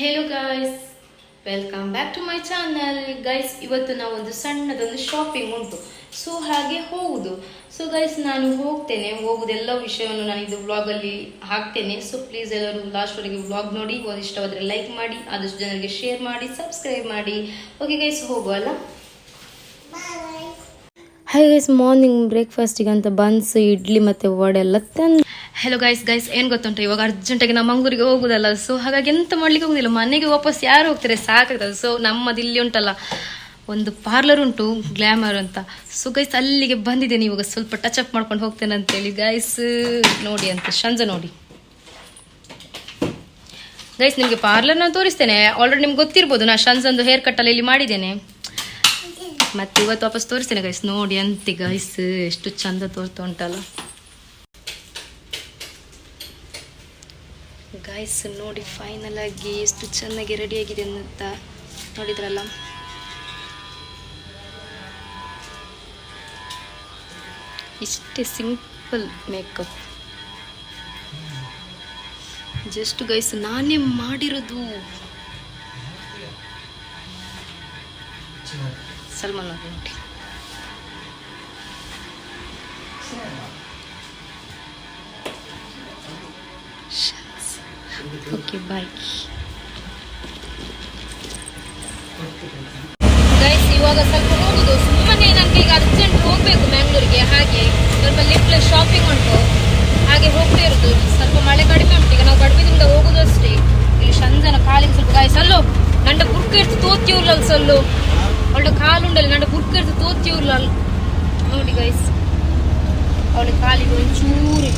Hello guys welcome back to my channel guys ಇವತ್ತು ನಾವೊಂದು ಸಣ್ಣದೊಂದು ಶಾಪಿಂಗ್ ಉಂಟು. ಸೊ ಹಾಗೆ ಹೋಗುದು. ಸೊ ಗೈಸ್ ನಾನು ಹೋಗ್ತೇನೆ. ಹೋಗುದೆಲ್ಲ ವಿಷಯವನ್ನು ನಾನು ಇದು ವ್ಲಾಗಲ್ಲಿ ಹಾಕ್ತೇನೆ. ಸೊ ಪ್ಲೀಸ್ ಎಲ್ಲರೂ ಲಾಸ್ಟ್ವರೆಗೆ ವ್ಲಾಗ್ ನೋಡಿ. ಇಷ್ಟವಾದರೆ ಲೈಕ್ ಮಾಡಿ. ಆದಷ್ಟು ಜನರಿಗೆ ಶೇರ್ ಮಾಡಿ ಸಬ್ಸ್ಕ್ರೈಬ್ ಮಾಡಿ. ಓಕೆ ಗೈಸ್ ಹೋಗುವಲ್ಲ ಹಾಯ್ ಗೈಸ್ ಮಾರ್ನಿಂಗ್ ಬ್ರೇಕ್ಫಾಸ್ಟಿಗೆ ಅಂತ ಬನ್ಸ್, ಇಡ್ಲಿ ಮತ್ತು ವಡೆ ಎಲ್ಲ ತಂದು ಹಲೋ ಗೈಸ್ ಗೈಸ್ ಏನು ಗೊತ್ತುಂಟು? ಇವಾಗ ಅರ್ಜೆಂಟಾಗಿ ನಮ್ಮ ಮಂಗೂರಿಗೆ ಹೋಗುದಲ್ಲ. ಸೊ ಹಾಗಾಗಿ ಎಂತ ಮಾಡ್ಲಿಕ್ಕೆ ಹೋಗುದಿಲ್ಲ. ಮನೆಗೆ ವಾಪಸ್ ಯಾರು ಹೋಗ್ತಾರೆ? ಸಾಕಾಗ್ತದೆ. ಸೊ ನಮ್ಮದು ಇಲ್ಲಿ ಉಂಟಲ್ಲ. ಒಂದು ಪಾರ್ಲರ್ ಉಂಟು ಗ್ಲಾಮರ್ ಅಂತ. ಸೊ ಗೈಸ್ ಅಲ್ಲಿಗೆ ಬಂದಿದ್ದೇನೆ. ಇವಾಗ ಸ್ವಲ್ಪ ಟಚ್ ಅಪ್ ಮಾಡ್ಕೊಂಡು ಹೋಗ್ತೇನೆ ಅಂತೇಳಿ. ಗೈಸ್ ನೋಡಿ ಅಂತ. ಸಂಜೆ ನೋಡಿ. ಗೈಸ್ ನಿಮಗೆ ಪಾರ್ಲರ್ ನಾನು ತೋರಿಸ್ತೇನೆ. ಆಲ್ರೆಡಿ ನಿಮ್ಗೆ ಗೊತ್ತಿರ್ಬೋದು. ನಾ ಒಂದು ಹೇರ್ ಕಟ್ಟಲ್ಲಿ ಇಲ್ಲಿ ಮಾಡಿದ್ದೇನೆ. ಮತ್ತೆ ಇವತ್ತು ವಾಪಸ್ ತೋರಿಸ್ತೇನೆ ಗೈಸ್ ನೋಡಿ ಅಂತಿ ಗೈಸ್ ಎಷ್ಟು ಚಂದ ತೋರ್ತಾ ಉಂಟಲ್ಲ. ಗೈಸ್ ನೋಡಿ ಫೈನಲ್ ಆಗಿ ಎಷ್ಟು ಚೆನ್ನಾಗಿ ರೆಡಿ ಆಗಿದೆ ಅಂತ ನೋಡಿದ್ರಲ್ಲ. ಇಷ್ಟೇ ಸಿಂಪಲ್ ಮೇಕಪ್ ಜಸ್ಟ್ ಗೈಸ್ ನಾನೇ ಮಾಡಿರೋದು. ಸಲ್ಮಾನ್ ಅವ್ರು ನೋಡಿ ಓಕೆ ಬಾಯ್ ಇವಾಗ ಸ್ವಲ್ಪ ಹೋಗುದು ಸುಮ್ಮನೆ ನನಗೆ ಈಗ ಅರ್ಜೆಂಟ್ ಹೋಗ್ಬೇಕು ಮ್ಯಾಂಗ್ಳೂರಿಗೆ ಹಾಗೆ ಸ್ವಲ್ಪ ಲಿಫ್ಟ್ ಶಾಪಿಂಗ್ ಉಂಟು. ಹಾಗೆ ಹೋಗ್ತಾ ಇರುದು. ಸ್ವಲ್ಪ ಮಳೆ ಕಡಿಮೆ ಉಂಟು. ಈಗ ನಾವು ಕಡಿಮೆದಿಂದ ಹೋಗುದು ಅಷ್ಟೇ ಇಲ್ಲಿ ಸಂಜನ ಕಾಲಿಗೆ ಸ್ವಲ್ಪ ಗಾಯಸ್ ಅಲ್ಲೋ, ನಂಡ ಬುರ್ಕ ಇರ್ತು ತೋತಿಯವ್ರಲ್ಲ ಸಲ್ಲು ನಂಡ ಬುರ್ಕ ಇರ್ತು ತೋತಿ ಉರ್ಲಲ್ ನೋಡಿ ಗೈಸ್ ಅವಳ ಕಾಲಿಗೆ ಒಂಚೂರು.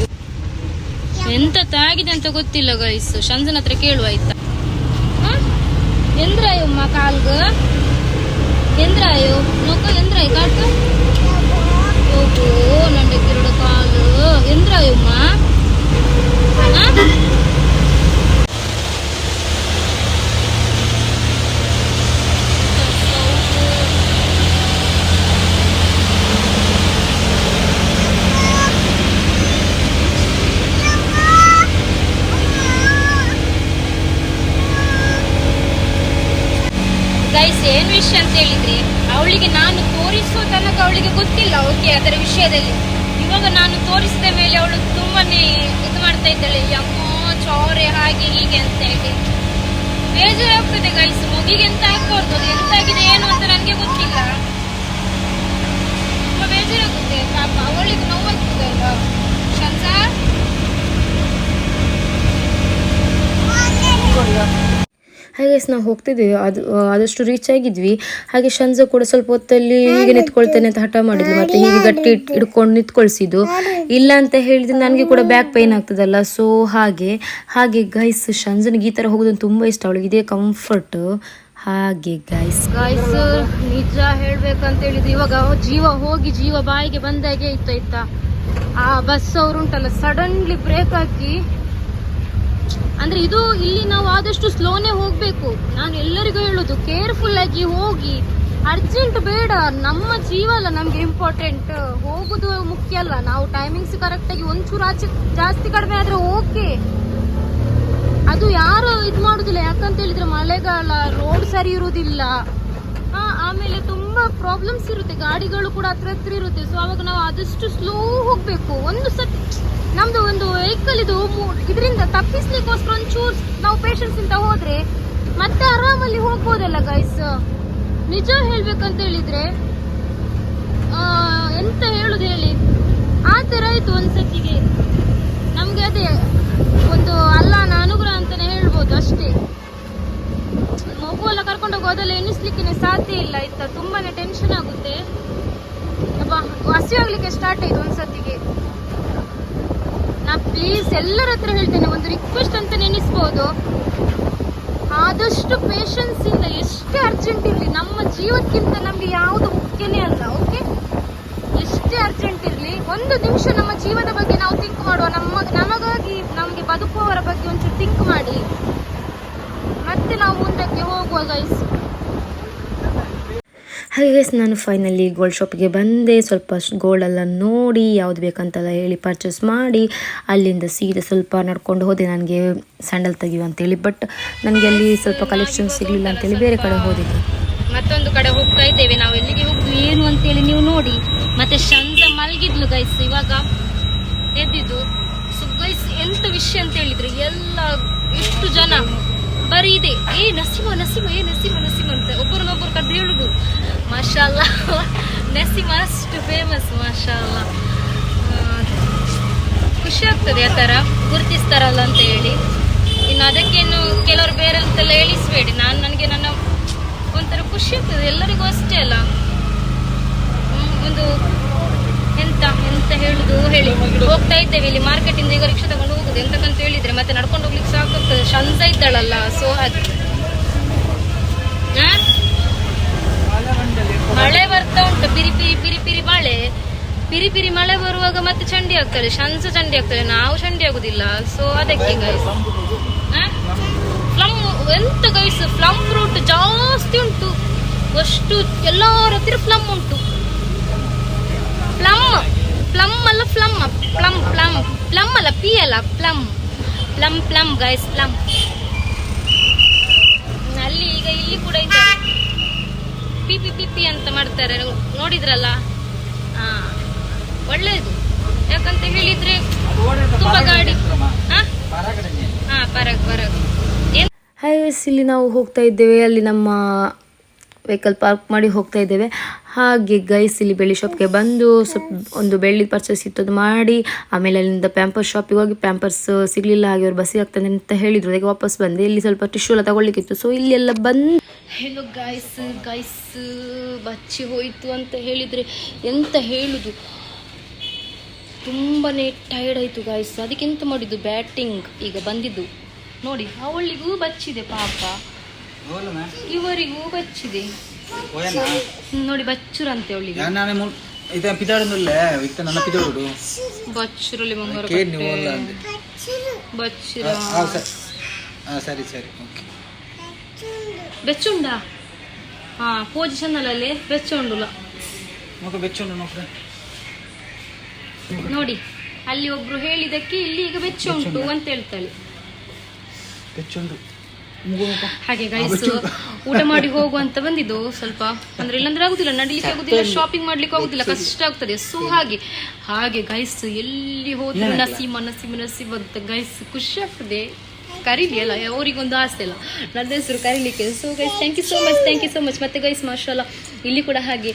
ಎಂತ ತಾಗಿದೆ ಅಂತ ಗೊತ್ತಿಲ್ಲ ಗೈಸ್ ಶಂಜನ್ ಹತ್ರ ಕೇಳುವ ಆಯ್ತಾ? ಎಂದ್ರಾಯಮ್ಮ ಕಾಲ್ಗ? ಎಂದ್ರಾಯೋ? ನೋಕ, ಎಂದ್ರಾಯ್ ಕಾಟ ಓಹೋ ನಂಡ ಕಿರಡ ಕಾಲು ಎಂದ್ರಾಯು ಅಮ್ಮ ಹ? ಗೈಸ್ ಏನ್ ವಿಷಯ ಅಂತ ಹೇಳಿದ್ರೆ ಅವಳಿಗೆ ನಾನು ತೋರಿಸೋ ತನಕ ಅವಳಿಗೆ ಗೊತ್ತಿಲ್ಲ ಓಕೆ ಅದರ ವಿಷಯದಲ್ಲಿ ಇವಾಗ ನಾನು ತೋರಿಸಿದ ಮೇಲೆ ಅವಳು ತುಂಬಾನೇ ಇದು ಮಾಡ್ತಾ ಇದ್ದಾಳೆ. ಯಮ್ಮ ಚೌರೆ ಹಾಗೆ ಹೀಗೆ ಅಂತ ಹೇಳಿ. ಬೇಜಾರಾಗ್ತದೆ ಗೈಸ್ ಮಗಿಗೆ ಎಂತ ಹಾಕ್ಬಾರ್ದು ಅದು ಎಂತಾಗಿದೆ, ಏನು ಅಂತ ನನಗೆ ಗೊತ್ತಿಲ್ಲ. ತುಂಬಾ ಬೇಜಾರಾಗುತ್ತೆ. ಪಾಪ ಅವಳಿಗೆ ನೋವಾಗ್ತದೆ ಅಲ್ವಾ? ಶಂಸಾ? ಹಾಗೆ ನಾವು ಹೋಗ್ತಿದ್ವಿ ಅದು ಆದಷ್ಟು ರೀಚ್ ಆಗಿದ್ವಿ. ಹಾಗೆ ಶಂಜ ಕೂಡ ಸ್ವಲ್ಪ ಹೊತ್ತಲ್ಲಿ ಹೀಗೆ ನಿಂತ್ಕೊಳ್ತೇನೆ ಅಂತ ಹಠ ಮಾಡಿದ್ಲು. ಮತ್ತೆ ಹೀಗೆ ಗಟ್ಟಿ ಇಟ್ಕೊಂಡು ಹಿಡ್ಕೊಂಡು ನಿಂತ್ಕೊಳ್ಸಿದ್ದು. ಇಲ್ಲ ಅಂತ ಹೇಳಿದ್ರೆ ನನಗೆ ಕೂಡ ಬ್ಯಾಕ್ ಪೈನ್ ಆಗ್ತದಲ್ಲ. ಸೊ ಹಾಗೆ ಹಾಗೆ ಗೈಸ್ ಶಂಜನಿಗೆ ಈ ತರ ಹೋಗೋದು ತುಂಬಾ ಇಷ್ಟ. ಅವಳಿಗೆ ಇದೇ ಕಂಫರ್ಟ್ ಹಾಗೆ ಗೈಸ್ ಗೈಸ್ ನಿಜ ಹೇಳ್ಬೇಕಂತ ಹೇಳಿದ್ರೆ ಇವಾಗ ಜೀವ ಹೋಗಿ ಜೀವ ಬಾಯಿಗೆ ಬಂದಾಗೆ ಇತ್ತು ಆಯ್ತಾ ಆ ಬಸ್ ಅವ್ರು ಉಂಟಲ್ಲ ಸಡನ್ಲಿ ಬ್ರೇಕ್ ಹಾಕಿ ಅಂದ್ರೆ ಇದು ಇಲ್ಲಿ ನಾವು ಆದಷ್ಟು ಸ್ಲೋನೇ ಹೋಗ್ಬೇಕು. ನಾನು ಎಲ್ಲರಿಗೂ ಹೇಳುದು ಕೇರ್ಫುಲ್ ಆಗಿ ಹೋಗಿ. ಅರ್ಜೆಂಟ್ ಬೇಡ. ನಮ್ಮ ಜೀವ ಅಲ್ಲ, ನಮ್ಗೆ ಇಂಪಾರ್ಟೆಂಟ್ ಹೋಗುದು ಮುಖ್ಯ ಅಲ್ಲ. ನಾವು ಟೈಮಿಂಗ್ಸ್ ಕರೆಕ್ಟ್ ಆಗಿ ಒಂಚೂರು ಆಚೆ ಜಾಸ್ತಿ ಕಡಿಮೆ ಆದ್ರೆ ಓಕೆ ಅದು ಯಾರು ಇದು ಮಾಡುದಿಲ್ಲ. ಯಾಕಂತ ಹೇಳಿದ್ರೆ ಮಳೆಗಾಲ ರೋಡ್ ಸರಿ ಇರುವುದಿಲ್ಲ ಆಮೇಲೆ ತುಂಬಾ ಪ್ರಾಬ್ಲಮ್ಸ್ ಇರುತ್ತೆ. ಗಾಡಿಗಳು ಕೂಡ ಹತ್ರ ಹತ್ರ ಇರುತ್ತೆ. ಸೊ ಅವಾಗ ನಾವು ಆದಷ್ಟು ಸ್ಲೋ ಹೋಗ್ಬೇಕು. ಒಂದು ಸತಿ, ನಮ್ದು ಒಂದು ವೆಹಿಕಲ್ ಇದು ಇದರಿಂದ ತಪ್ಪಿಸ್ಲಿಕ್ಕೋಸ್ಕರ ಒಂಚೂರು ನಾವು ಪೇಷನ್ಸ್ ಇಂದ ಹೋದ್ರೆ ಮತ್ತೆ ಆರಾಮಲ್ಲಿ ಹೋಗ್ಬೋದಲ್ಲ ಗೈಸ್ ನಿಜ ಹೇಳ್ಬೇಕಂತ ಹೇಳಿದ್ರೆ ಎಂತ ಹೇಳುದು ಹೇಳಿ? ಆ ತರ ಆಯ್ತು ಒಂದ್ಸತಿಗೆ. ನಮ್ಗೆ ಅದೇ, ಒಂದು ಅಲ್ಲ ಅನುಗ್ರಹ ಅಂತಾನೆ ಹೇಳ್ಬೋದು ಅಷ್ಟೇ ಮಗು ಎಲ್ಲ ಕರ್ಕೊಂಡು ಹೋಗೋದೆಲ್ಲ ಸಾಧ್ಯ ಇಲ್ಲ ಆಯ್ತಾ ತುಂಬಾನೇ ಟೆನ್ಷನ್ ಆಗುತ್ತೆ. ಹಸಿ ಆಗ್ಲಿಕ್ಕೆ ಸ್ಟಾರ್ಟ್ ಆಯ್ತು ಒಂದ್ಸತಿಗೆ. ನಾ ಪ್ಲೀಸ್ ಎಲ್ಲರ ಹತ್ರ ಹೇಳ್ತೇನೆ, ಒಂದು ರಿಕ್ವೆಸ್ಟ್ ಅಂತ ನೆನೆಸ್ಬೋದು. ಆದಷ್ಟು ಪೇಷನ್ಸ್ ಇಂದ, ಎಷ್ಟೇ ಅರ್ಜೆಂಟ್ ಇರಲಿ, ನಮ್ಮ ಜೀವಕ್ಕಿಂತ ನಮ್ಗೆ ಯಾವುದು ಮುಖ್ಯನೇ ಅಲ್ಲ ಓಕೆ ಎಷ್ಟೇ ಅರ್ಜೆಂಟ್ ಇರಲಿ, ಒಂದು ನಿಮಿಷ ನಮ್ಮ ಜೀವದ ಬಗ್ಗೆ ನಾವು ಥಿಂಕ್ ಮಾಡುವ, ನಮ್ಮ, ನಮಗಾಗಿ ನಮಗೆ ಬದುಕುವವರ ಬಗ್ಗೆ ಒಂಚೂರು ಥಿಂಕ್ ಮಾಡಿ. ಮತ್ತೆ ನಾವು ಮುಂದಕ್ಕೆ ಹೋಗುವ ಗೈಸ್ ಹಾಗೆ ಗೈಸ್ ನಾನು ಫೈನಲಿ ಗೋಲ್ಡ್ ಶಾಪಿಗೆ ಬಂದೆ. ಸ್ವಲ್ಪ ಗೋಲ್ಡೆಲ್ಲ ನೋಡಿ, ಯಾವುದು ಬೇಕಂತೆಲ್ಲ ಹೇಳಿ ಪರ್ಚೇಸ್ ಮಾಡಿ, ಅಲ್ಲಿಂದ ಸೀರೆ ಸ್ವಲ್ಪ ನಡ್ಕೊಂಡು ಹೋದೆ. ನನಗೆ ಸ್ಯಾಂಡಲ್ ತೆಗಿಯುವ ಅಂತೇಳಿ ಬಟ್ ನನಗೆ ಅಲ್ಲಿ ಸ್ವಲ್ಪ ಕಲೆಕ್ಷನ್ ಸಿಗಲಿಲ್ಲ ಅಂತೇಳಿ ಬೇರೆ ಕಡೆ ಹೋದಿದ್ದೆ. ಮತ್ತೊಂದು ಕಡೆ ಹೋಗ್ತಾ ಇದ್ದೇವೆ. ನಾವು ಎಲ್ಲಿಗೆ ಹೋಗ್ತೀವಿ ಏನು ಅಂತೇಳಿ ನೀವು ನೋಡಿ. ಮತ್ತೆ ಶಂಜ ಮಲಗಿದ್ಲು ಗೈಸ್ ಇವಾಗ ಎದ್ದಿದ್ದು. ಸೊ ಗೈಸ್ ಎಂತ ವಿಷಯ ಅಂತ ಹೇಳಿದ್ರು, ಎಲ್ಲ ಎಷ್ಟು ಜನ ಬರೀ ಇದೆ. ಏ ನಸಿಮ ನಸಿಮ ಏ ನಸೀಮ ನಸೀಮ ಅಂತ ಒಬ್ಬರನ್ನೊಬ್ಬರು ಕದ್ದು ಹೇಳುದು ಮಾಶಾಲ್ಲ. ನಸೀಮ ಅಷ್ಟು ಫೇಮಸ್ ಮಾಶಾಲ್ಲ. ಖುಷಿ ಆಗ್ತದೆ ಆ ಥರ. ಗುರುತಿಸ್ತಾರಲ್ಲ ಅಂತ ಹೇಳಿ. ಇನ್ನು ಅದಕ್ಕೇನು ಕೆಲವರು ಬೇರೆ ಅಂತೆಲ್ಲ ಹೇಳಿಸಬೇಡಿ. ನಾನು ನನಗೆ ನನ್ನ ಒಂಥರ ಖುಷಿ ಆಗ್ತದೆ. ಎಲ್ಲರಿಗೂ ಅಷ್ಟೇ ಅಲ್ಲ. ಒಂದು ಎಂತ ಎಂತ ಹೇಳುದು ಹೇಳಿ. ಹೋಗ್ತಾ ಇದ್ದೇವೆ ಇಲ್ಲಿ. ಮಾರ್ಕೆಟಿಂದ ಈಗ ರಿಕ್ಷಾ ತಗೊಂಡು ಹೋಗುದು. ಎಂತಕ್ಕಂತ ಹೇಳಿದ್ರೆ ಮತ್ತೆ ನಡ್ಕೊಂಡು ಹೋಗ್ಲಿಕ್ಕೆ ಸಾಕಾಗ್ತದೆ. ಶಂಸ ಇದ್ದಾಳಲ್ಲ ಸೊ ಹಾಗೆ ಆ? ಮಳೆ ಬರ್ತಾ ಉಂಟು ಪಿರಿ ಪಿರಿ ಪಿರಿ ಪಿರಿ ಮಳೆ ಪಿರಿ ಪಿರಿ ಮಳೆ ಬರುವಾಗ ಮತ್ತೆ ಚಂಡಿ ಆಗ್ತದೆ, ಶನ್ಸ ಚಂಡಿ ಆಗ್ತದೆ, ನಾವು ಚಂಡಿ ಆಗುದಿಲ್ಲ. ಸೊ ಅದಕ್ಕೆ ಗೈಸ್ ಫ್ಲಮ್ ಎಂತ ಗೈಸ್ ಫ್ಲಮ್ ಫ್ರೂಟ್ ಜಾಸ್ತಿ ಉಂಟು. ಅಷ್ಟು ಎಲ್ಲರ ಹತ್ತಿರ ಫ್ಲಮ್ ಉಂಟು. ಪ್ಲಮ್ ಪ್ಲಮ್ ಅಲ್ಲ ಫ್ಲಮ್ ಪ್ಲಮ್ ಪ್ಲಮ್ ಪ್ಲಮ್ ಅಲ್ಲ ಪಿ ಅಲ್ಲ plum plum plum guys plum ಅಲ್ಲಿ ಈಗ ಇಲ್ಲಿ ಕೂಡ ಇದೆ ಪಿ ಪಿ ಪಿ ಅಂತ ಮಾಡ್ತಾರೆ. ನೋಡಿದ್ರಲ್ಲ? ಹಾ. ಒಳ್ಳೇದು. ಯಾಕಂತ ಹೇಳಿದ್ರೆ ತುಂಬಾ ಗಾಡಿ. ಹಾ? ಪರಗ್ ಪರಗ್. ಹಾಗೆ ಇಲ್ಲಿ ನಾವು ಹೋಗ್ತಾ ಇದ್ದೇವೆ. ಅಲ್ಲಿ ನಮ್ಮ ವೆಹಿಕಲ್ ಪಾರ್ಕ್ ಮಾಡಿ ಹೋಗ್ತಾ ಇದ್ದೇವೆ. ಹಾಗೆ ಗೈಸ್ ಇಲ್ಲಿ ಬೆಳ್ಳಿ ಶಾಪ್ಗೆ ಬಂದು ಸ್ವಲ್ಪ ಒಂದು ಬೆಳ್ಳಿ ಪರ್ಚೇಸ್ ಇತ್ತು ಅದು ಮಾಡಿ ಆಮೇಲೆ ಅಲ್ಲಿಂದ ಪ್ಯಾಂಪರ್ಸ್ ಶಾಪಿಗೆ ಹೋಗಿ ಪ್ಯಾಂಪರ್ಸ್ ಸಿಗಲಿಲ್ಲ ಹಾಗೆ ಅವ್ರು ಬಸ್ಸಿಗೆ ಆಗ್ತದೆ ಅಂತ ಹೇಳಿದ್ರು. ಅದಕ್ಕೆ ವಾಪಸ್ ಬಂದೆ. ಇಲ್ಲಿ ಸ್ವಲ್ಪ ಟಿಶ್ಯೂ ಎಲ್ಲ ತಗೊಳ್ಳಿಕ್ಕಿತ್ತು. ಸೊ ಇಲ್ಲಿ ಎಲ್ಲ ಬಂದು ಹೇಳು ಗೈಸ್ ಗಾಯ್ಸ್ ಬಚ್ಚಿ ಹೋಯ್ತು ಅಂತ ಹೇಳಿದ್ರೆ ಎಂತ ಹೇಳುದು? ತುಂಬಾ ಟೈರ್ಡ್ ಆಯ್ತು ಗಾಯ್ಸ್ ಅದಕ್ಕೆಂತ ಮಾಡಿದ್ದು ಬ್ಯಾಟಿಂಗ್ ಈಗ ಬಂದಿದ್ದು. ನೋಡಿ ಅವಳಿಗೂ ಬಚ್ಚಿದೆ ಪಾಪ. ಇವರಿಗೂ ಬಚ್ಚಿದೆ. ನೋಡಿ ಬಚ್ಚುರಂತೆ ಅವಳಿಗೆ. ಬಚ್ಚುರಲ್ಲಿ ಬಚ್ಚುರ. ಸರಿ. ಸರಿ ಹಾ ಪೊಸಿಷನ್ ಅಲ್ಲಲ್ಲಿ ಬೆಚ್ಚ ಉಂಡುಲ್ಲ ಬೆಚ್ಚುಂಡು ನೋಡ್ರಿ. ನೋಡಿ ಅಲ್ಲಿ ಒಬ್ರು ಹೇಳಿದಕ್ಕೆ ಇಲ್ಲಿ ಈಗ ಬೆಚ್ಚ ಉಂಟು ಅಂತ ಹೇಳ್ತಾಳೆ. ಹಾಗೆ ಗೈಸ್ ಊಟ ಮಾಡಿ ಹೋಗುವಂತ ಬಂದಿದ್ದು ಸ್ವಲ್ಪ ಅಂದ್ರೆ ಇಲ್ಲಾಂದ್ರೆ ಆಗುದಿಲ್ಲ ನಡಿಲಿಕ್ಕೆ ಆಗುದಿಲ್ಲ ಶಾಪಿಂಗ್ ಮಾಡ್ಲಿಕ್ಕೆ ಆಗುದಿಲ್ಲ ಕಷ್ಟ ಆಗ್ತದೆ. ಸೊ ಹಾಗೆ ಹಾಗೆ ಗೈಸ್ ಎಲ್ಲಿ ಹೋದ್ರು ನಸೀಮ ನಸೀಮ ನಸೀಮ ಅಂತ ಗೈಸ್ ಖುಷಿ ಆಗ್ತದೆ. ಕರೀಲಿ ಅಲ್ಲ ಅವರಿಗೊಂದು ಆಸೆ ಇಲ್ಲ ನನ್ನ ಹೆಸರು ಕರೀಲಿಕ್ಕೆ. So guys thank you so much thank you so much ಮತ್ತೆ ಗೈಸ್ ಮಾಶಾಲ ಇಲ್ಲಿ ಕೂಡ ಹಾಗೆ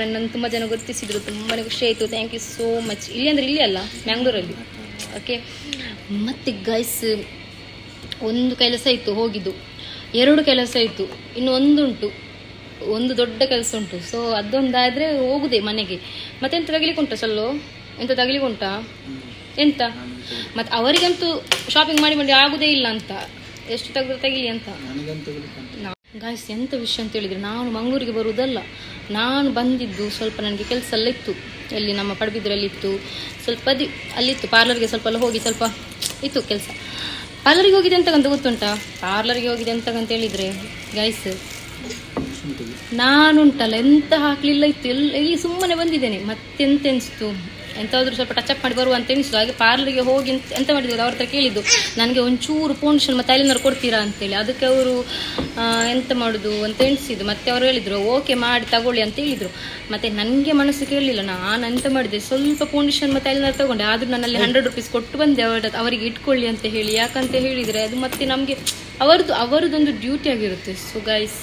ನನ್ನನ್ನು ತುಂಬ ಜನ ಗುರುತಿಸಿದ್ರು. ತುಂಬಾ ಖುಷಿ ಆಯಿತು. ಥ್ಯಾಂಕ್ ಯು ಸೋ ಮಚ್ ಇಲ್ಲಿ ಅಂದರೆ ಇಲ್ಲಿ ಅಲ್ಲ ಮ್ಯಾಂಗ್ಳೂರಲ್ಲಿ ಓಕೆ ಮತ್ತೆ ಗೈಸ್ ಒಂದು ಕೆಲಸ ಇತ್ತು, ಹೋಗಿದ್ದು. ಎರಡು ಕೆಲಸ ಇತ್ತು. ಇನ್ನು ಒಂದುಂಟು. ಒಂದು ದೊಡ್ಡ ಕೆಲಸ ಉಂಟು. ಸೊ ಅದೊಂದಾದರೆ ಹೋಗುದೆ ಮನೆಗೆ. ಮತ್ತೆ ಎಂತ ತಗಿಲಿಕ್ಕೆ ಉಂಟಾ ಸಲ್ಲು ಎಂತ ತಗಲಿಕ್ಕೆ ಉಂಟಾ? ಎಂತ? ಮತ್ತು ಅವರಿಗಂತೂ ಶಾಪಿಂಗ್ ಮಾಡಿ ಮಾಡಿ ಆಗುದೇ ಇಲ್ಲ ಅಂತ. ಎಷ್ಟು ತೆಗೆದು ತೆಗಿಲಿ ಅಂತ. ಗಾಯ್ಸ್ ಎಂತ ವಿಷಯ ಅಂತ ಹೇಳಿದ್ರೆ ನಾನು ಮಂಗಳೂರಿಗೆ ಬರುವುದಲ್ಲ. ನಾನು ಬಂದಿದ್ದು ಸ್ವಲ್ಪ ನನಗೆ ಕೆಲಸ ಎಲ್ಲ ಇತ್ತು ಎಲ್ಲಿ ನಮ್ಮ ಪಡುಬಿದ್ರಲ್ಲಿ ಇತ್ತು ಸ್ವಲ್ಪ ಅದಿ ಅಲ್ಲಿತ್ತು ಪಾರ್ಲರ್ಗೆ ಸ್ವಲ್ಪ ಎಲ್ಲ ಹೋಗಿ ಸ್ವಲ್ಪ ಇತ್ತು ಕೆಲಸ. ಪಾರ್ಲರ್ಗೆ ಹೋಗಿದೆ ಅಂತಕ್ಕಂತ ಗೊತ್ತುಂಟಾ? ಪಾರ್ಲರ್ಗೆ ಹೋಗಿದೆ ಅಂತಕ್ಕಂತ ಹೇಳಿದರೆ ಗೈಸ್ ನಾನುಂಟಲ್ಲ ಎಂತ ಹಾಕ್ಲಿಲ್ಲ ಇತ್ತು. ಎಲ್ಲ ಇಲ್ಲಿ ಸುಮ್ಮನೆ ಬಂದಿದ್ದೇನೆ. ಮತ್ತೆಂತ ಎನಿಸ್ತು? ಎಂತಾದ್ರೂ ಸ್ವಲ್ಪ ಟಚ್ ಅಪ್ ಮಾಡಿ ಬರುವ ಅಂತ ಎನಿಸ್ತು ಹಾಗೆ ಪಾರ್ಲರ್ಗೆ ಹೋಗಿ ಎಂತ ಎಂತ ಮಾಡಿದ್ರು ಅವ್ರ ಹತ್ರ ಕೇಳಿದ್ದು. ನನಗೆ ಒಂಚೂರು ಫೌಂಡೇಶನ್ ಮತ್ತು ಅಲ್ಲಿಂದ ಕೊಡ್ತೀರಾ? ಅಂತೇಳಿ. ಅದಕ್ಕೆ ಅವರು ಎಂತ ಮಾಡೋದು? ಅಂತ ಎಣಿಸಿದ್ದು. ಮತ್ತೆ ಅವರು ಹೇಳಿದರು ಓಕೆ ಮಾಡಿ ತಗೊಳ್ಳಿ ಅಂತ ಹೇಳಿದರು. ಮತ್ತು ನನಗೆ ಮನಸ್ಸು ಕೇಳಲಿಲ್ಲ. ನಾನು ಎಂತ ಮಾಡಿದೆ? ಸ್ವಲ್ಪ ಫೌಂಡೇಶನ್ ಮತ್ತು ಅಲ್ಲಿಂದ ತಗೊಂಡೆ. ಆದರೂ ನನ್ನಲ್ಲಿ ಹಂಡ್ರೆಡ್ ರುಪೀಸ್ ಕೊಟ್ಟು ಬಂದೆ. ಅವರ ಅವರಿಗೆ ಇಟ್ಕೊಳ್ಳಿ ಅಂತ ಹೇಳಿ. ಯಾಕಂತ ಹೇಳಿದರೆ ಅದು ಮತ್ತೆ ನಮಗೆ ಅವರದ್ದು ಅವರದೊಂದು ಡ್ಯೂಟಿ ಆಗಿರುತ್ತೆ. ಸೊ ಗೈಸ್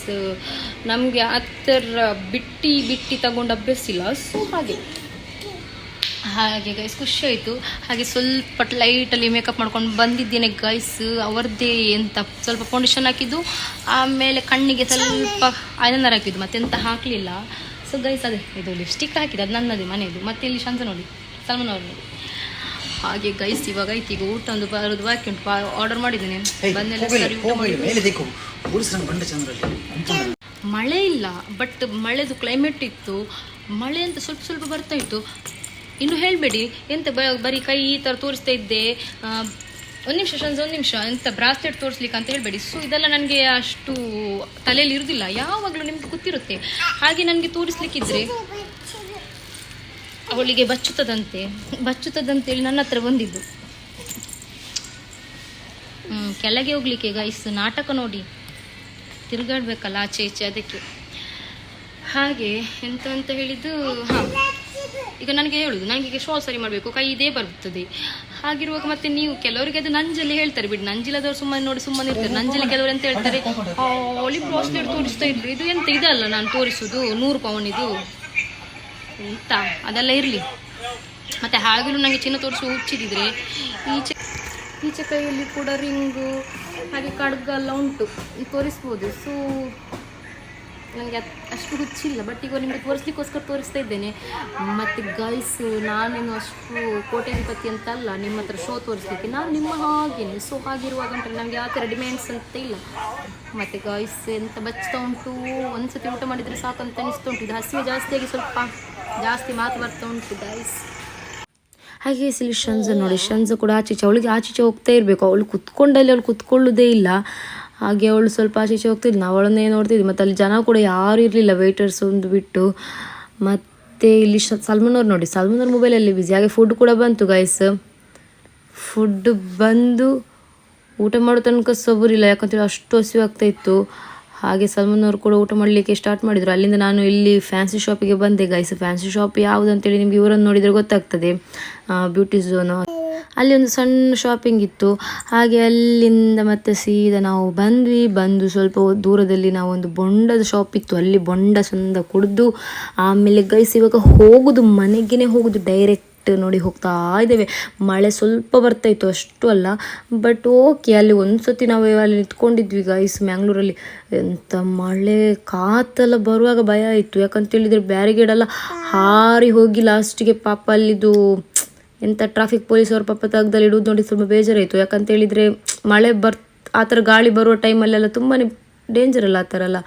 ನಮಗೆ ಆ ಥರ ಬಿಟ್ಟು ಬಿಟ್ಟು ತಗೊಂಡು ಅಭ್ಯಾಸ ಇಲ್ಲ ಸೊ ಹಾಗೆ. ಹಾಗೆ ಗೈಸ್ ಖುಷಿ ಆಯಿತು. ಹಾಗೆ ಸ್ವಲ್ಪ ಲೈಟಲ್ಲಿ ಮೇಕಪ್ ಮಾಡ್ಕೊಂಡು ಬಂದಿದ್ದೇನೆ ಗೈಸ್ ಅವರದ್ದೇ ಎಂತ ಸ್ವಲ್ಪ ಫೌಂಡೇಶನ್ ಹಾಕಿದ್ದು ಆಮೇಲೆ ಕಣ್ಣಿಗೆ ಸ್ವಲ್ಪ ಐಲೈನರ್ ಹಾಕಿದ್ದು ಮತ್ತೆಂತ ಹಾಕಲಿಲ್ಲ. ಸೊ ಗೈಸ್ ಅದೇ ಇದು ಲಿಪ್ಸ್ಟಿಕ್ ಹಾಕಿದ್ದು ಅದು ನನ್ನದೇ ಮನೆಯದು. ಮತ್ತೆ ಇಲ್ಲಿ ಶಾಂತ ನೋಡಿ ಸಲ್ಮಾನ್ ಅವ್ರು ನೋಡಿ ಹಾಗೆ ಗೈಸ್ ಇವಾಗ ಐತಿ ಈಗ ಊಟ ಒಂದು ಬರೋದು ಬಾಕಿ ಉಂಟು ಆರ್ಡರ್ ಮಾಡಿದ್ದೇನೆ. ಬಂದೆಲ್ಲ ಸರಿ. ಮಳೆ ಇಲ್ಲ ಬಟ್ ಮಳೆದು ಕ್ಲೈಮೇಟ್ ಇತ್ತು. ಮಳೆ ಅಂತ ಸ್ವಲ್ಪ ಸ್ವಲ್ಪ ಬರ್ತಾ ಇತ್ತು. ಇನ್ನು ಹೇಳಬೇಡಿ, ಎಂತ ಬರೀ ಕೈ ಈ ಥರ ತೋರಿಸ್ತಾ ಇದ್ದೆ ಒಂದು ನಿಮಿಷ ಶನ್ಸ್ ಒಂದು ನಿಮಿಷ, ಎಂತ ಬ್ರಾಸ್ಲೆಟ್ ತೋರಿಸ್ಲಿಕ್ಕೆ ಅಂತ ಹೇಳಬೇಡಿ. ಸೊ ಇದೆಲ್ಲ ನನಗೆ ಅಷ್ಟು ತಲೆಯಲ್ಲಿ ಇರುವುದಿಲ್ಲ ಯಾವಾಗಲೂ ನಿಮಗೆ ಗೊತ್ತಿರುತ್ತೆ. ಹಾಗೆ ನನಗೆ ತೋರಿಸ್ಲಿಕ್ಕಿದ್ರೆ, ಅವಳಿಗೆ ಬಚ್ಚುತ್ತದಂತೆ ಬಚ್ಚುತ್ತದಂತೇಳಿ ನನ್ನ ಹತ್ರ ಬಂದಿದ್ದು. ಕೆಳಗೆ ಹೋಗ್ಲಿಕ್ಕೆ ಗೈಸ್ ನಾಟಕ ನೋಡಿ. ತಿರುಗಾಡ್ಬೇಕಲ್ಲ ಆಚೆ ಈಚೆ ಅದಕ್ಕೆ. ಹಾಗೆ, ಎಂತ ಅಂತ ಹೇಳಿದ್ದು, ಹಾಂ. ಈಗ ನನಗೆ ಹೇಳುದು, ನನಗೆ ಶಾಲ್ ಸರಿ ಮಾಡಬೇಕು, ಕೈ ಇದೇ ಬರ್ತದೆ ಹಾಗಿರುವಾಗ ಮತ್ತೆ ನೀವು ಕೆಲವರಿಗೆ ಅದು ನಂಜಲ್ಲಿ ಹೇಳ್ತಾರೆ, ಬಿಡಿ ನಂಜಿಲ್ಲದವ್ರು ಸುಮ್ಮನೆ ನೋಡಿ, ಸುಮ್ಮನೆ ಇರ್ತಾರೆ. ನಂಜಲ್ಲಿ ಕೆಲವರು ಅಂತ ಹೇಳ್ತಾರೆ ಅವಳಿ ಬ್ರಾಸ್ಲೆಟ್ ತೋರಿಸ್ತಾ ಇದ್ರು. ಇದು ಎಂತ, ಇದಲ್ಲ ನಾನು ತೋರಿಸುದು, ನೂರು ಪೌನ್ ಇದು. ಎಂತ, ಅದೆಲ್ಲ ಇರಲಿ. ಮತ್ತೆ ಹಾಗೂ ನನಗೆ ಚಿನ್ನ ತೋರಿಸು ಹುಚ್ಚಿದಿದ್ರೆ, ಈಚೆ ಈಚೆ ಕೈಯಲ್ಲಿ ಕೂಡ ರಿಂಗು, ಹಾಗೆ ಖಡ್ಗ ಎಲ್ಲ ಉಂಟು. ತೋರಿಸ್ಬೋದು. ಸೊ ನನಗೆ ಅಷ್ಟು ಹುಚ್ಚಿಲ್ಲ ಬಟ್ ಈಗ ನಿಮಗೆ ತೋರಿಸ್ಲಿಕ್ಕೋಸ್ಕರ ತೋರಿಸ್ತಾ ಇದ್ದೇನೆ. ಮತ್ತು ಗರ್ಲ್ಸ್ ನಾನೇನು ಅಷ್ಟು ಕೋಟ್ಯಾಧಿಪತಿ ಅಂತ ಅಲ್ಲ ನಿಮ್ಮ ಹತ್ರ ಶೋ ತೋರಿಸ್ಲಿಕ್ಕೆ. ನಾನು ನಿಮ್ಮ ಹಾಗೇನೆ ಸೊ ಹಾಗಿರುವಾಗ ಉಂಟು ನನಗೆ ಆ ಥರ ಡಿಮ್ಯಾಂಡ್ಸ್ ಅಂತ ಇಲ್ಲ. ಮತ್ತು ಗರ್ಲ್ಸ್ ಎಂತ ಬಚ್ತಾ ಉಂಟು? ಒಂದ್ಸತಿ ಊಟ ಮಾಡಿದರೆ ಸಾಕಂತ ಅನಿಸ್ತಾ ಉಂಟು. ಇದು ಹಸಿವೆ ಜಾಸ್ತಿಯಾಗಿ ಸ್ವಲ್ಪ ಜಾಸ್ತಿ ಮಾತು ಬರ್ತಾ ಉಂಟು ಗರ್ಲ್ಸ್ ಹಾಗೆ ಇಲ್ಲಿ ಶಂಜ ನೋಡಿ ಶಂಜ ಕೂಡ ಆಚೀಚೆ ಅವಳಿಗೆ ಆಚೀಚೆ ಹೋಗ್ತಾ ಇರಬೇಕು. ಅವಳು ಕುತ್ಕೊಂಡಲ್ಲಿ ಅವಳು ಕುತ್ಕೊಳ್ಳೋದೇ ಇಲ್ಲ. ಹಾಗೆ ಅವಳು ಸ್ವಲ್ಪ ಆಚೀಚೆ ಹೋಗ್ತಿದ್ಲು. ನಾವು ಅವಳನ್ನೇ ನೋಡ್ತಿದ್ವಿ. ಮತ್ತು ಅಲ್ಲಿ ಜನ ಕೂಡ ಯಾರು ಇರಲಿಲ್ಲ. ವೆಯ್ಟರ್ಸ್ ಒಂದು ಬಿಟ್ಟು. ಮತ್ತು ಇಲ್ಲಿ ಸಲ್ಮಾನ್ ಅವ್ರು ನೋಡಿ. ಸಲ್ಮಾನ್ ಅವ್ರ ಮೊಬೈಲಲ್ಲಿ ಬಿಸಿ ಹಾಗೆ ಫುಡ್ ಕೂಡ ಬಂತು ಗೈಸ್ ಫುಡ್ ಬಂದು ಊಟ ಮಾಡೋ ತನಕ ಸೊಬರಿಲ್ಲ. ಯಾಕಂತೇಳಿ ಅಷ್ಟು ಹಸಿವು ಆಗ್ತಾ ಇತ್ತು. ಹಾಗೆ ಸಲ್ಮಾನ್ ಅವರು ಕೂಡ ಊಟ ಮಾಡಲಿಕ್ಕೆ ಸ್ಟಾರ್ಟ್ ಮಾಡಿದರು. ಅಲ್ಲಿಂದ ನಾನು ಇಲ್ಲಿ ಫ್ಯಾನ್ಸಿ ಶಾಪಿಗೆ ಬಂದೆ ಗೈಸ್ ಫ್ಯಾನ್ಸಿ ಶಾಪ್ ಯಾವುದು ಅಂತೇಳಿ ನಿಮ್ಗೆ ಇವರನ್ನು ನೋಡಿದರೆ ಗೊತ್ತಾಗ್ತದೆ. ಬ್ಯೂಟಿ ಝೋನು ಅಲ್ಲಿ ಒಂದು ಸಣ್ಣ ಶಾಪಿಂಗ್ ಇತ್ತು. ಹಾಗೆ ಅಲ್ಲಿಂದ ಮತ್ತೆ ಸೀದಾ ನಾವು ಬಂದ್ವಿ. ಬಂದು ಸ್ವಲ್ಪ ದೂರದಲ್ಲಿ ನಾವು ಒಂದು ಬೊಂಡದ ಶಾಪ್ ಇತ್ತು. ಅಲ್ಲಿ ಬೊಂಡ ಚಂದ ಕುಡಿದು ಆಮೇಲೆ ಗೈಸ್ ಇವಾಗ ಹೋಗುದು, ಮನೆಗೇನೆ ಹೋಗೋದು ಡೈರೆಕ್ಟ್ ನೋಡಿ ಹೋಗ್ತಾ ಇದ್ದೇವೆ. ಮಳೆ ಸ್ವಲ್ಪ ಬರ್ತಾ ಇತ್ತು, ಅಷ್ಟು ಅಲ್ಲ. ಬಟ್ ಓಕೆ ಅಲ್ಲಿ ಒಂದ್ಸತಿ ನಾವು ಅಲ್ಲಿ ನಿಂತ್ಕೊಂಡಿದ್ವಿ ಗೈಸ್ ಮ್ಯಾಂಗ್ಳೂರಲ್ಲಿ. ಎಂತ ಮಳೆ, ಕಾತೆಲ್ಲ ಬರುವಾಗ ಭಯ ಆಯಿತು ಯಾಕಂತೇಳಿದರೆ ಬ್ಯಾರಿಗೇಡ್ ಎಲ್ಲ ಹಾರಿ ಹೋಗಿ ಲಾಸ್ಟಿಗೆ ಪಾಪ ಅಲ್ಲಿದು ಎಂಥ ಟ್ರಾಫಿಕ್ ಪೊಲೀಸವ್ರ ಪಾಪ ತಗ್ದಲ್ಲಿ ಇಡುವುದು ನೋಡಿ ಸ್ವಲ್ಪ ಬೇಜಾರಾಯಿತು. ಯಾಕಂತೇಳಿದರೆ ಮಳೆ ಬರ್, ಆ ಥರ ಗಾಳಿ ಬರುವ ಟೈಮಲ್ಲೆಲ್ಲ ತುಂಬಾ ಡೇಂಜರ್ ಅಲ್ಲ ಆ ಥರ ಎಲ್ಲ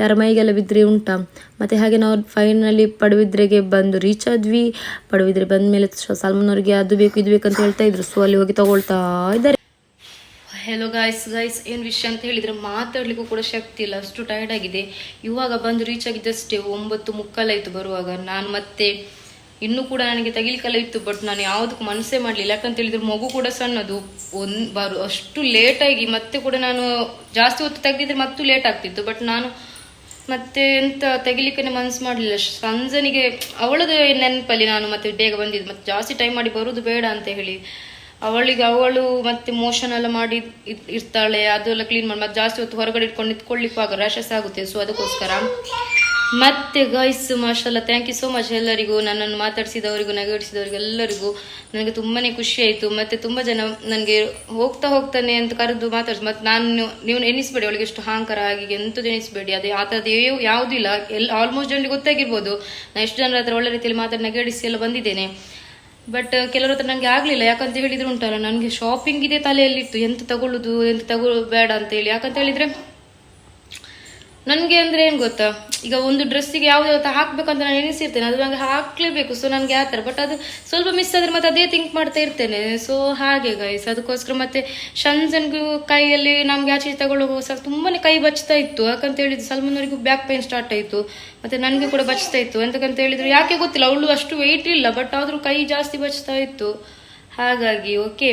ಯಾರ ಮೈಗೆಲ್ಲ ಬಿದ್ದರೆ ಉಂಟಾ. ಮತ್ತು ಹಾಗೆ ನಾವು ಫೈನಲಿ ಪಡುವಿದ್ರೆಗೆ ಬಂದು ರೀಚ್ ಆದ್ವಿ ಪಡುವಿದ್ರೆ ಬಂದ ಮೇಲೆ ಸಲ್ಮಾನ್ ಅವ್ರಿಗೆ ಅದು ಬೇಕು, ಇದು ಬೇಕು ಅಂತ ಹೇಳ್ತಾ ಇದ್ರು. ಸೊ ಅಲ್ಲಿ ಹೋಗಿ ತಗೊಳ್ತಾ ಇದ್ದಾರೆ. ಹೆಲೋ ಗಾಯ್ಸ್ ಗಾಯ್ಸ್ ಏನು ವಿಷಯ ಅಂತ ಹೇಳಿದರೆ ಮಾತಾಡಲಿಕ್ಕೂ ಕೂಡ ಶಕ್ತಿ ಇಲ್ಲ. ಅಷ್ಟು ಟೈರ್ಡ್ ಆಗಿದೆ. ಇವಾಗ ಬಂದು ರೀಚ್ ಆಗಿದ್ದಷ್ಟೇ ಒಂಬತ್ತು ಮುಕ್ಕಾಲಾಯಿತು ಬರುವಾಗ. ನಾನು ಮತ್ತೆ ಇನ್ನೂ ಕೂಡ ನನಗೆ ತೆಗಿಲಿಕ್ಕೆಲ್ಲ ಇತ್ತು ಬಟ್ ನಾನು ಯಾವುದಕ್ಕೂ ಮನಸ್ಸೇ ಮಾಡಲಿಲ್ಲ. ಯಾಕಂತ ಹೇಳಿದ್ರೆ ಮಗು ಕೂಡ ಸಣ್ಣದು. ಒಂದು ಬರು ಅಷ್ಟು ಲೇಟಾಗಿ ಮತ್ತೆ ಕೂಡ ನಾನು ಜಾಸ್ತಿ ಹೊತ್ತು ತೆಗೆದಿದ್ರೆ ಮತ್ತೂ ಲೇಟ್ ಆಗ್ತಿತ್ತು. ಬಟ್ ನಾನು ಮತ್ತೆ ಎಂತ ತೆಗಿಲಿಕ್ಕೆ ಮನಸ್ಸು ಮಾಡಲಿಲ್ಲ. ಸಂಜನಿಗೆ ಅವಳದು ನೆನಪಲ್ಲಿ ನಾನು ಮತ್ತೆ ಬೇಗ ಬಂದಿದ್ದು. ಮತ್ತೆ ಜಾಸ್ತಿ ಟೈಮ್ ಮಾಡಿ ಬರೋದು ಬೇಡ ಅಂತ ಹೇಳಿ. ಅವಳಿಗೆ ಅವಳು ಮತ್ತೆ ಮೋಷನ್ ಎಲ್ಲ ಮಾಡಿ ಇರ್ತಾಳೆ, ಅದೆಲ್ಲ ಕ್ಲೀನ್ ಮಾಡಿ, ಮತ್ತೆ ಜಾಸ್ತಿ ಹೊತ್ತು ಹೊರಗಡೆ ಇಟ್ಕೊಂಡು ನಿಂತ್ಕೊಳ್ಳಿಕ್ಕೂ ಆಗ ರ್ಯಾಷಸ್ ಆಗುತ್ತೆ. ಸೊ ಅದಕ್ಕೋಸ್ಕರ ಮತ್ತೆ ಗೈಸ್ ಮಾಶಲ್ಲ ಥ್ಯಾಂಕ್ ಯು ಸೋ ಮಚ್ ಎಲ್ಲರಿಗೂ. ನನ್ನನ್ನು ಮಾತಾಡಿಸಿದವರಿಗೂ ನಗಡಿಸಿದವರಿಗೂ ಎಲ್ಲರಿಗೂ ನನಗೆ ತುಂಬಾ ಖುಷಿ ಆಯಿತು. ಮತ್ತೆ ತುಂಬ ಜನ ನನಗೆ ಹೋಗ್ತಾ ಹೋಗ್ತಾನೆ ಅಂತ ಕರೆದು ಮಾತಾಡಿಸಿ ಮತ್ತೆ ನಾನು ನೀವು ಎಣಿಸ್ಬೇಡಿ, ಅವಳಿಗೆ ಎಷ್ಟು ಹಾಂಕರ ಆಗಿ ಎಂಥದ್ದು ಎಣಿಸ್ಬೇಡಿ. ಅದೇ ಆ ಥರದ್ದು ಯಾವ ಯಾವುದೂ ಇಲ್ಲ. ಎಲ್ಲ ಆಲ್ಮೋಸ್ಟ್ ಜನರಿಗೆ ಗೊತ್ತಾಗಿರ್ಬೋದು. ನಾನು ಎಷ್ಟು ಜನರ ಹತ್ರ ಒಳ್ಳೆ ರೀತಿಯಲ್ಲಿ ಮಾತಾಡಿ ನಗಡಿಸಿ ಎಲ್ಲ ಬಂದಿದ್ದೇನೆ. ಬಟ್ ಕೆಲವ್ರ ಹತ್ರ ನನಗೆ ಆಗಲಿಲ್ಲ. ಯಾಕಂತ ಹೇಳಿದ್ರು ಉಂಟಲ್ಲ, ನನಗೆ ಶಾಪಿಂಗ್ ಇದೆ ತಲೆಯಲ್ಲಿತ್ತು. ಎಂತ ತಗೊಳ್ಳೋದು ಎಂತ ತಗೊಳ್ಳೋದು ಬೇಡ ಅಂತ ಹೇಳಿ. ಯಾಕಂತ ಹೇಳಿದ್ರೆ ನನಗೆ ಅಂದ್ರೆ ಏನು ಗೊತ್ತಾ? ಈಗ ಒಂದು ಡ್ರೆಸ್ಸಿಗೆ ಯಾವ್ದು ಅಂತ ನಾನು ಎನಿಸಿರ್ತೇನೆ ಅದು ನನಗೆ ಹಾಕ್ಲೇಬೇಕು ಸೊ ನನಗೆ ಆ ಥರ ಬಟ್ ಅದು ಸ್ವಲ್ಪ ಮಿಸ್ ಆದ್ರೆ ಮತ್ತೆ ಅದೇ ಥಿಂಕ್ ಮಾಡ್ತಾ ಇರ್ತೇನೆ. ಸೊ ಹಾಗೆ ಗೈಸ್ ಅದಕ್ಕೋಸ್ಕರ ಮತ್ತೆ ಶಂಜನ್ಗೂ ಕೈಯಲ್ಲಿ ನಮಗೆ ಆಚೆ ತಗೊಳ್ಳೋ ಸ್ವಲ್ಪ ತುಂಬಾ ಕೈ ಬಚ್ತಾ ಇತ್ತು. ಯಾಕಂತ ಹೇಳಿದ್ರು ಸಲ್ಮಾನ್ ಅವರಿಗೂ ಬ್ಯಾಕ್ ಪೈನ್ ಸ್ಟಾರ್ಟ್ ಆಯಿತು. ಮತ್ತೆ ನನಗೆ ಕೂಡ ಬಚ್ತಾ ಇತ್ತು. ಎಂತಕ್ಕಂತ ಹೇಳಿದ್ರು ಯಾಕೆ ಗೊತ್ತಿಲ್ಲ, ಅವಳು ಅಷ್ಟು ವೆಯ್ಟ್ ಇಲ್ಲ ಬಟ್ ಆದರೂ ಕೈ ಜಾಸ್ತಿ ಬಚ್ತಾ ಇತ್ತು. ಹಾಗಾಗಿ ಓಕೆ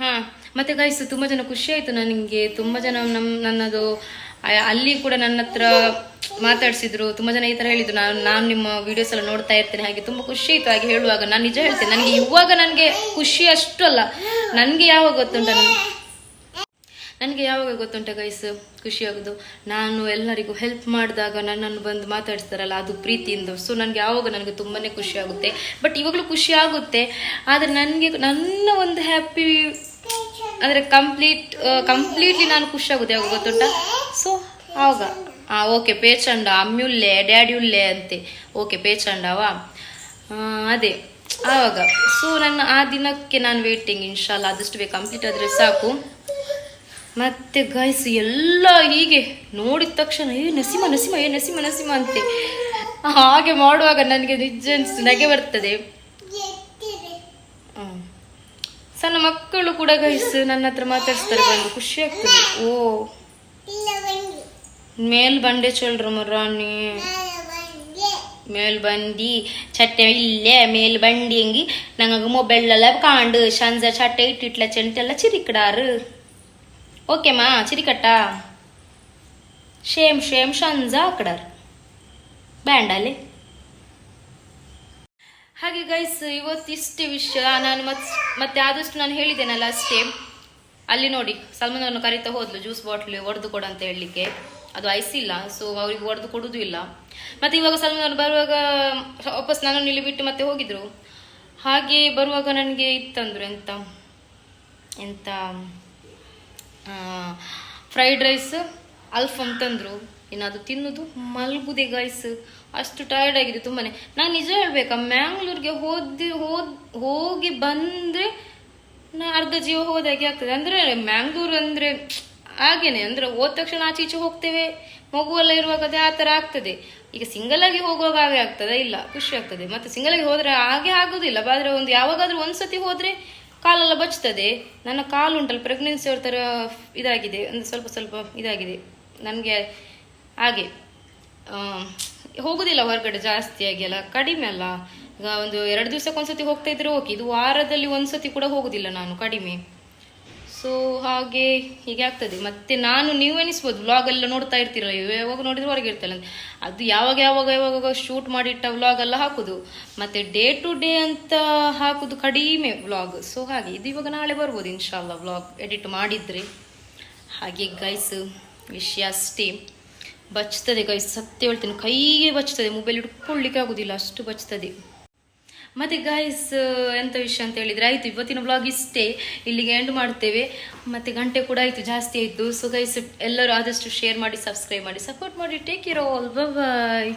ಹಾಂ, ಮತ್ತೆ ಗೈಸ್ ತುಂಬಾ ಜನ ಖುಷಿ ಆಯ್ತು ನನಗೆ. ತುಂಬಾ ಜನ ನಮ್ಮ ನನ್ನದು ಅಲ್ಲಿ ಕೂಡ ನನ್ನ ಹತ್ರ ಮಾತಾಡಿಸಿದ್ರು. ತುಂಬಾ ಜನ ಈ ತರ ಹೇಳಿದ್ರು, ನಾನು ನಾನು ನಿಮ್ಮ ವಿಡಿಯೋಸ್ ಎಲ್ಲ ನೋಡ್ತಾ ಇರ್ತೇನೆ. ಹಾಗೆ ತುಂಬಾ ಖುಷಿ ಇತ್ತು. ಹಾಗೆ ಹೇಳುವಾಗ ನಾನು ನಿಜ ಹೇಳ್ತೇನೆ. ನನಗೆ ಇವಾಗ ನನಗೆ ಖುಷಿ ಅಷ್ಟು ಅಲ್ಲ. ನನಗೆ ಯಾವಾಗ ಗೊತ್ತುಂಟ? ನನಗೆ ಯಾವಾಗ ಗೊತ್ತುಂಟ ಗೈಸ್ ಖುಷಿಯಾಗೋದು ನಾನು ಎಲ್ಲರಿಗೂ ಹೆಲ್ಪ್ ಮಾಡಿದಾಗ ನನ್ನನ್ನು ಬಂದು ಮಾತಾಡ್ತಾರಲ್ಲ ಅದು ಪ್ರೀತಿಯಿಂದ. ಸೊ ನನಗೆ ಯಾವಾಗ ನನಗೆ ತುಂಬಾ ಖುಷಿ ಆಗುತ್ತೆ. ಬಟ್ ಇವಾಗಲೂ ಖುಷಿ ಆಗುತ್ತೆ. ಆದರೆ ನನಗೆ, ನನ್ನ ಒಂದು ಹ್ಯಾಪಿ ಅಂದರೆ ಕಂಪ್ಲೀಟ್ ಕಂಪ್ಲೀಟ್ಲಿ ನಾನು ಖುಷಿ ಆಗುತ್ತೆ ಯಾವಾಗ ಗೊತ್ತುಂಟ? ಸೊ ಆವಾಗ. ಹಾಂ ಓಕೆ ಪೇಚಂಡ, ಅಮ್ಯುಲ್ಲೆ ಡ್ಯಾಡಿ ಉಲ್ಲೆ ಅಂತೆ. ಓಕೆ ಪೇಚಂಡವಾ? ಅದೇ. ಆವಾಗ. ಸೊ ನನ್ನ ಆ ದಿನಕ್ಕೆ ನಾನು ವೇಟಿಂಗ್ ಇನ್ಶಾಲ್ಲ, ಆದಷ್ಟು ಬೇಗ ಕಂಪ್ಲೀಟ್ ಆದರೆ ಸಾಕು. ಮತ್ತೆ ಗೈಸ್ ಎಲ್ಲ ಹೀಗೆ ನೋಡಿದ ತಕ್ಷಣ, ಏ ನಸಿಮ ನಸಿಮ ಏ ನಸಿಮ ನಸಿಮ ಅಂತೆ. ಹಾಗೆ ಮಾಡುವಾಗ ನನಗೆ ನಿಜ ನಗೆ ಬರ್ತದೆ. ಸಣ್ಣ ಮಕ್ಕಳು ಕೂಡ ಗೈಸ್ ನನ್ನ ಹತ್ರ ಮಾತಾಡಿಸ್ತಾರೆ ಬಂದು, ಖುಷಿ ಆಗ್ತದೆ. ಓ. ಮೇಲ್ ಬಂಡೆ ಚಲ್ರು ಮರಾಣಿ. ಮೇಲ್ ಬಂಡಿ, ಚಟ್ಟೆ ಇಲ್ಲೇ, ಮೇಲ್ ಬಂಡಿ ಹೆಂಗಿ, ನಂಗೆ ಮೊಬೈಲ್ ಎಲ್ಲ ಕಾಂಡು, ಸಂಜೆ ಚಟ್ಟೆ ಇಟ್ಟಿಟ್ಲ ಚೆಂಟೆಲ್ಲ ಚಿರಿಕಡಾರು. ಓಕೆಮಾ ಚಿರಿಕಟ್ಟಾ. ಶೇಮ್ ಶೇಮ್ ಶಂಜ ಆಕಡಾರು ಬ್ಯಾಂಡಲ್ಲಿ ಹಾಗೆ ಗೈಸ್ ಇವತ್ತಿಷ್ಟೇ ವಿಷಯ ನಾನು ಮತ್, ಮತ್ತೆ ಆದಷ್ಟು ನಾನು ಹೇಳಿದ್ದೇನಲ್ಲ ಅಷ್ಟೇ. ಅಲ್ಲಿ ನೋಡಿ ಸಲ್ಮಾನ್ ಕರಿತಾ ಹೋದ್ಲು ಜ್ಯೂಸ್ ಬಾಟ್ಲ್ ಒಡೆದು ಕೊಡು ಅಂತ ಹೇಳಲಿಕ್ಕೆ. ಅದು ಐಸ್ ಇಲ್ಲ ಸೊ ಅವ್ರಿಗೆ ಒಡೆದು ಕೊಡೋದು ಇಲ್ಲ. ಮತ್ತೆ ಇವಾಗ ಸಲ್ಮಾನ್ ಅವ್ರು ಬರುವಾಗ, ವಾಪಸ್ ನಾನು ಇಲ್ಲಿ ಬಿಟ್ಟು ಮತ್ತೆ ಹೋಗಿದ್ರು. ಹಾಗೆ ಬರುವಾಗ ನನಗೆ ಇತ್ತಂದ್ರು ಎಂತ? ಎಂತ? ಫ್ರೈಡ್ ರೈಸ್ ಅಲ್ಫಮ್ ತಂದ್ರು ಇನ್ನು ಅದು ತಿನ್ನೋದು, ಮಲ್ಗುದೆ ಗೈಸ್ ಅಷ್ಟು ಟಯರ್ಡ್ ಆಗಿದೆ ತುಂಬಾನೇ. ನಾನು ನಿಜ ಹೇಳ್ಬೇಕಾ, ಮ್ಯಾಂಗ್ಳೂರ್ಗೆ ಹೋದಿ ಹೋದ್, ಹೋಗಿ ಬಂದ್ರೆ ನಾ ಅರ್ಧ ಜೀವ ಹೋದಾಗೆ ಆಗ್ತದೆ. ಅಂದ್ರೆ ಮ್ಯಾಂಗ್ಳೂರ್ ಅಂದ್ರೆ, ಹಾಗೇನೆ, ಅಂದ್ರೆ ಹೋದ ತಕ್ಷಣ ಆಚೆ ಈಚೆ ಹೋಗ್ತೇವೆ. ಮಗುವೆಲ್ಲ ಇರುವಾಗ ಅದೇ ಆ ಥರ ಆಗ್ತದೆ. ಈಗ ಸಿಂಗಲ್ ಆಗಿ ಹೋಗುವಾಗ ಹಾಗೆ ಆಗ್ತದೆ? ಇಲ್ಲ, ಖುಷಿ ಆಗ್ತದೆ. ಮತ್ತೆ ಸಿಂಗಲ್ ಆಗಿ ಹೋದ್ರೆ ಹಾಗೆ ಆಗೋದಿಲ್ಲ. ಆದ್ರೆ ಒಂದು ಯಾವಾಗಾದ್ರೂ ಒಂದ್ಸತಿ ಹೋದ್ರೆ ಕಾಲೆಲ್ಲ ಬಚ್ತದೆ. ನನ್ನ ಕಾಲು ಉಂಟಲ್ಲ ಪ್ರೆಗ್ನೆನ್ಸಿ ಅವ್ರ ಥರ ಇದಾಗಿದೆ. ಒಂದು ಸ್ವಲ್ಪ ಸ್ವಲ್ಪ ಇದಾಗಿದೆ. ನನಗೆ ಹಾಗೆ ಹೋಗೋದಿಲ್ಲ ಹೊರಗಡೆ ಜಾಸ್ತಿಯಾಗಿ ಅಲ್ಲ ಕಡಿಮೆ ಅಲ್ಲ. ಈಗ ಒಂದು ಎರಡು ದಿವಸಕ್ಕೆ ಒಂದ್ಸತಿ ಹೋಗ್ತಾ ಇದ್ರೆ ಓಕೆ ಇದು ವಾರದಲ್ಲಿ ಒಂದ್ಸತಿ ಕೂಡ ಹೋಗುದಿಲ್ಲ ನಾನು ಕಡಿಮೆ. ಸೊ ಹಾಗೆ ಹೀಗೆ ಆಗ್ತದೆ. ಮತ್ತೆ ನಾನು ನೀವು ಎನಿಸ್ಬೋದು ವ್ಲಾಗ್ ಎಲ್ಲ ನೋಡ್ತಾ ಇರ್ತೀರಲ್ಲ ಯಾವಾಗ ನೋಡಿದ್ರೆ ಹೊರಗೆ ಇರ್ತಲ್ಲ ಅದು ಯಾವಾಗ ಯಾವಾಗ ಯಾವಾಗ ಶೂಟ್ ಮಾಡಿಟ್ಟ ವ್ಲಾಗ್ ಎಲ್ಲ ಹಾಕುದು. ಮತ್ತೆ ಡೇ ಟು ಡೇ ಅಂತ ಹಾಕುದು ಕಡಿಮೆ ವ್ಲಾಗ್ ಸೊ ಹಾಗೆ, ಇದು ಇವಾಗ ನಾಳೆ ಬರ್ಬೋದು ಇನ್ಶಾಲ್ಲ ವ್ಲಾಗ್ ಎಡಿಟ್ ಮಾಡಿದ್ರೆ. ಹಾಗೆ ಗೈಸ್ ವಿಷಯ ಅಷ್ಟೇ. ಬಚ್ತದೆ ಗೈಸ್ ಸತ್ಯ ಹೇಳ್ತೇನೆ, ಕೈಗೆ ಬಚ್ತದೆ ಮೊಬೈಲ್ ಹಿಡ್ಕೊಳ್ಳಿಕ್ಕೆ ಆಗುದಿಲ್ಲ, ಅಷ್ಟು ಬಚ್ತದೆ. ಮತ್ತೆ ಗಾಯ್ಸ್ ಎಂತ ವಿಷಯ ಅಂತ ಹೇಳಿದ್ರೆ, ಆಯ್ತು, ಇವತ್ತಿನ ಬ್ಲಾಗ್ ಇಷ್ಟೇ. ಇಲ್ಲಿಗೆ ಎಂಡ್ ಮಾಡ್ತೇವೆ. ಮತ್ತೆ ಗಂಟೆ ಕೂಡ ಆಯ್ತು, ಜಾಸ್ತಿ ಆಯ್ತು. ಸೊ ಗೈಸ್ ಎಲ್ಲರೂ ಆದಷ್ಟು ಶೇರ್ ಮಾಡಿ ಸಬ್ಸ್ಕ್ರೈಬ್ ಮಾಡಿ ಸಪೋರ್ಟ್ ಮಾಡಿ. Take care all bye